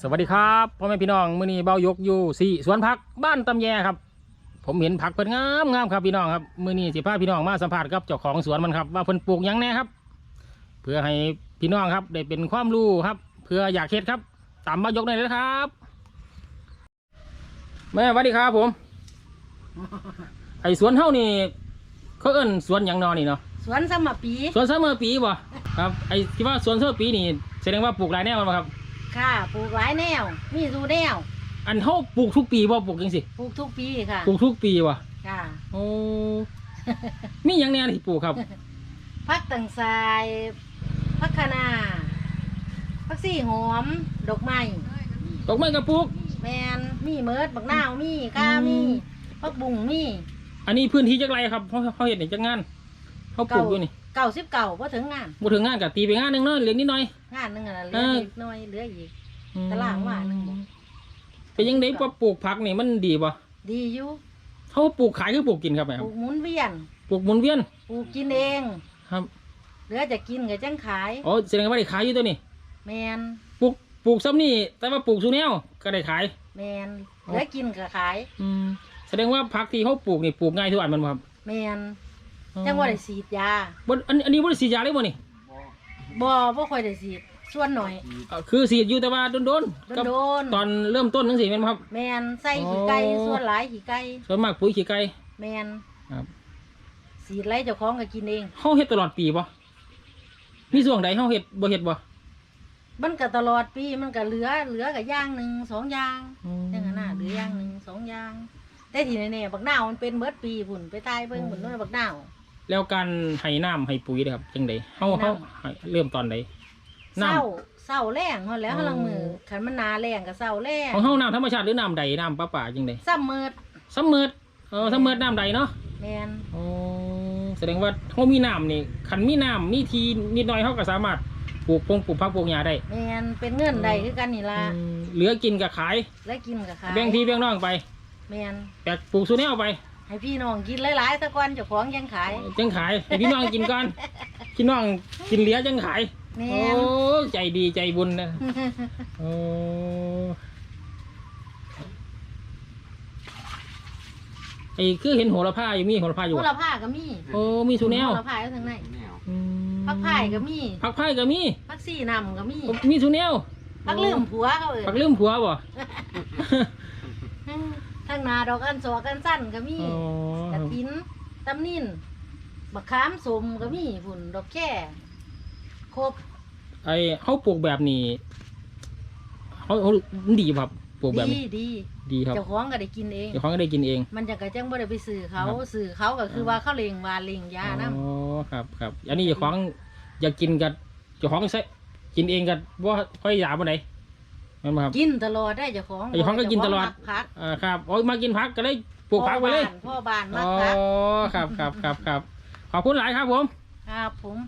สวัสดีครับพ่อแม่พี่น้องมื้อนี้เบายกอยู่สี่สวนผักบ้านตำแยครับ ผมเห็นผักเพิ่นงามงามครับพี่น้องครับมื้อนี้สิพาพี่น้องมาสัมภาษณ์กับเจ้าของสวนมันครับ ว่าเพิ่นปลูกหยังแน่ครับ เพื่อให้พี่น้องครับได้เป็นความรู้ครับ เพื่ออยากเฮ็ดครับตามมายกได้เลยครับแม่สวัสดีครับผมไอสวนเฮานี่เขาเอิ้นสวนหยังนอนี่เนาะสวนสมปีสวนเสมอปีบ่ครับไอที่ว่าสวนเสมอปีนี่แสดงว่าปลูกหลายแนวมั้งครับ ค่ะ ปลูกหลายแนว มีสูแนว อันเฮาปลูกทุกปีบ่ปลูกจังสิปลูกทุกปีค่ะ ปลูกทุกปีว่ะค่ะ โอ้มีหยังแน่ที่ปลูกครับ พักตังทรายพักคะนาพักซี่หอม ดอกไม้ดอกไม้กระปลูก แมนมีเมิดบักนาวมีกาอืมมีพักบุ้งมี อันนี้พื้นที่จักไรครับเขาเขาเห็นจักงาน เขาปลูกอยู่นี่เก่าสิบเก่าพอถึงงานบ่ถึงงานกับตีไปงานหนึงเนาะเหลือนิดหน่อย งานหนึงอะนะเหลืเออออีกหน้อยเหลืออีกอืมตารางว่าหนึ่งบ่ เป็นยังไงว่าปลูกผักนี่มันดีป่ะดีอยู่เขาปลูกขายคือปลูกกินครับแม่คปรับลูกหมุนเวียนปลูกหมุนเวียนปลูกกินเอง ครับเหลือจะกินกับจังขาย อ๋อแสดงว่าได้ขายอยู่ตัวนี้แมนปลูกปลูกซ้ำนี่แต่ว่าปลูกสูแนวก็ได้ขาย แมนเหลือกินกับขาย อืมแสดงว่าผักที่เขาปลูกนี่ปลูกง่ายทุกอันมันบ่ครับ แมน จังว่าได้ฉีดยาบ่อันอันนี้บ่ได้ฉีดยาเลยบ่นี่บ่บ่ค่อยได้ฉีดส่วนหน่อย เอ่อคือฉีดอยู่แต่ว่าโดนๆกับโดนตอนเริ่มต้นจังซี่แม่นบ่ครับๆแมนใส่ขี้ไก่อ๋อ ส่วนหลายขี้ไก่ส่วนมากปุ๋ยขี้ไก่แมนครับฉีดไรเจ้าของก็กินเอง เฮาเฮ็ดตลอดปีบ่มีช่วงใดเฮาเฮ็ดบ่เฮ็ดบ่มันก็ตลอดปีมันก็เหลือเหลือกับอย่างหนึ่งสองอย่างจังนั้นน่ะเหลืออย่างหนึ่งสองอย่างแต่ที่แน่ๆบักนาวมันเป็นเบิดปีพุ่นไปตายเบิ่งพุ่นนู่นบักนาว แล้วการให้น้ำให้ปุ๋ยเด้อครับจังไดเฮาให้เฮาน้ำให้เริ่มตอนใดเศน้ำร้าเศร้าแรงเฮาแล้วอ๋อเฮาลังมือคันมันหนาแรงก็เศร้าแรงของเฮาน้ำธรรมชาติหรือน้ำใดน้ำประปาจังไดซ้ำมืดซัมเมอร์เออซัมเมอร์น้ำใดเนาะแมนอ๋อแสดงว่าเฮามีน้ำนี่คันมีน้ำมีทีนิดหน่อยเฮาก็สามารถปลูกพงปลูกผักปลูกหญ้าได้แมนเป็นเงินใดคือกันนี่ล่ะอืมเหลือกินก็ขาย และกินกับขายแบ่งพี่แบ่งน้องไปแมนแบกปลูกสูแนวไป ให้พี่น้องกินหลายๆตะกอนเจ้าของยังขายจังขายให้พี่น้องกินก่อนพี่น้องกินเหลือจังขายแมโอ้นใจดีใจบุญนะโอ้ไอ้คือเห็นโหระพาอยู่มีโหระพาอยู่โหอะระพาก็มีโอ้มีสูแนวโหระพาอยู่ทางไหนอืมผักพายก็มีผักไผ่ก็มีผักซี่นำก็มีมีสูแนวผักลืมผัวเขาเอ่ยผักลืมผัวบ่ ทางนาดอกอันสอกันสั้นก็มีอ๋อกระถินตำนินบักขามสมก็มีฝุ่นดอกแค่ครบไอ้เขาปลูกแบบนี้เขาเขามันดีครับปลูกแบบดีนี้ดีดีครับเจ้าของก็ได้กินเอง เดี๋ยวเขาก็ได้กินเอง มันจะกระจังบ่ได้ไปสื่อเขาครับ สื่อเขาก็คือว่าเขาเลงวาเลงยานะอ๋อครับครับอันนี้เจ้าของอยากกินกับเจ้าของใช้กินเองกับว่าค่อยยาบ่ไหน นั่นบ่ครับ กินตลอดได้เจ้าของเจ้าของก็กินตลอดเจ้าขงมักพักอ่าครับโอ้ยมากินผักก็เลยปลูกผักไปเลยพ่อบ้านพ่อบ้านมัอ๋กอพักครับครับครับครับขอบคุณหลายครับผม ครับผม